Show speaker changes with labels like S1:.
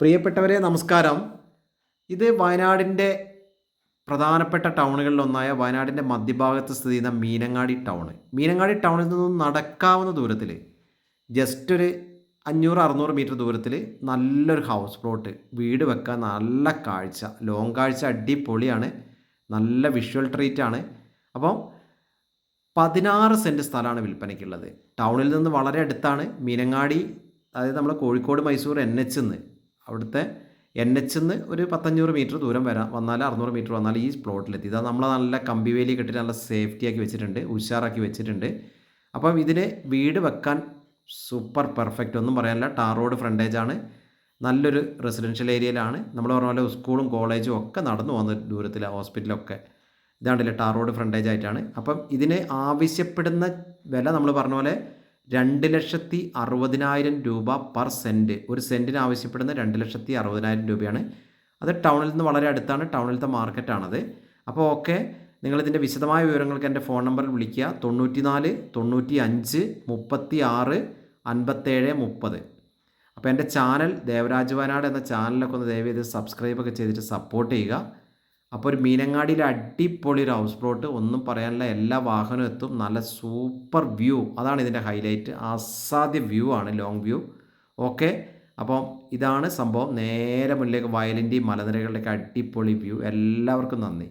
S1: പ്രിയപ്പെട്ടവരെ നമസ്കാരം. ഇത് വയനാടിന്റെ പ്രധാനപ്പെട്ട ടൗണുകളിലൊന്നായ വയനാടിന്റെ മധ്യഭാഗത്ത് സ്ഥിതി ചെയ്യുന്ന മീനങ്ങാടി ടൗൺ. മീനങ്ങാടി ടൗണിൽ നിന്നും നടക്കാവുന്ന ദൂരത്തിൽ ജസ്റ്റ് ഒരു അഞ്ഞൂറ് അറുന്നൂറ് മീറ്റർ ദൂരത്തിൽ നല്ലൊരു ഹൗസ് പ്ലോട്ട് വീട് വെക്കാൻ നല്ല കാഴ്ച ലോങ് കാഴ്ച അടിപൊളിയാണ് നല്ല വിഷ്വൽ ട്രീറ്റ് ആണ്. അപ്പം പതിനാറ് സെന്റ് സ്ഥലമാണ് വിൽപ്പനയ്ക്കുള്ളത്. ടൗണിൽ നിന്ന് വളരെ അടുത്താണ് മീനങ്ങാടി അതായത് നമ്മൾ കോഴിക്കോട് മൈസൂർ എൻ എച്ച് നിന്ന് അവിടുത്തെ എൻ എച്ച് നിന്ന് ഒരു പത്തഞ്ഞൂറ് മീറ്റർ ദൂരം വരാം വന്നാൽ അറുന്നൂറ് മീറ്റർ വന്നാൽ ഈ പ്ലോട്ടിലെത്തി. ഇതാ നമ്മൾ നല്ല കമ്പിവേലി കെട്ടിട്ട് നല്ല സേഫ്റ്റി ആക്കി വെച്ചിട്ടുണ്ട് ഉഷാറാക്കി വെച്ചിട്ടുണ്ട്. അപ്പം ഇതിന് വീട് വെക്കാൻ സൂപ്പർ പെർഫെക്റ്റ്. ഒന്നും പറയാനില്ല ടാർ റോഡ് ഫ്രണ്ടേജ് ആണ്. നല്ലൊരു റെസിഡൻഷ്യൽ ഏരിയയിലാണ്. നമ്മൾ പറഞ്ഞ പോലെ സ്കൂളും കോളേജും ഒക്കെ നടന്നു പോകുന്ന ദൂരത്തിൽ ഹോസ്പിറ്റലൊക്കെ. ഇതാണ്ടല്ലേ ടാർ റോഡ് ഫ്രണ്ടേജ് ആയിട്ടാണ്. അപ്പം ഇതിന് ആവശ്യപ്പെടുന്ന വില നമ്മൾ പറഞ്ഞ പോലെ രണ്ട് ലക്ഷത്തി അറുപതിനായിരം രൂപ പെർ സെന്റ് ഒരു സെന്റിന് ആവശ്യപ്പെടുന്ന രണ്ട് ലക്ഷത്തി അറുപതിനായിരം രൂപയാണ്. അത് ടൗണിൽ നിന്ന് വളരെ അടുത്താണ് ടൗണിലത്തെ മാർക്കറ്റാണത്. അപ്പോൾ ഓക്കെ നിങ്ങളിതിന്റെ വിശദമായ വിവരങ്ങൾക്ക് എന്റെ ഫോൺ നമ്പറിൽ വിളിക്കുക. തൊണ്ണൂറ്റി നാല് തൊണ്ണൂറ്റി അഞ്ച് മുപ്പത്തി ആറ് അൻപത്തേഴ് മുപ്പത്. അപ്പോൾ എന്റെ ചാനൽ ദേവരാജ് വയനാട് എന്ന ചാനലൊക്കെ ഒന്ന് ദയവ് ചെയ്ത് സബ്സ്ക്രൈബൊക്കെ ചെയ്തിട്ട് സപ്പോർട്ട് ചെയ്യുക. അപ്പോൾ ഒരു മീനങ്ങാടിയിലെ അടിപൊളി ഒരു ഹൗസ് പ്ലോട്ട് ഒന്നും പറയാനില്ല എല്ലാ വാഹനവും എത്തും. നല്ല സൂപ്പർ വ്യൂ അതാണ് ഇതിന്റെ ഹൈലൈറ്റ് അസാധ്യ വ്യൂ ആണ് ലോങ് വ്യൂ ഓക്കെ അപ്പം ഇതാണ് സംഭവം. നേരെ മുന്നിലേക്ക് വയലിന്റെയും മലനിരകളുടെയൊക്കെ അടിപൊളി വ്യൂ എല്ലാവർക്കും നന്ദി.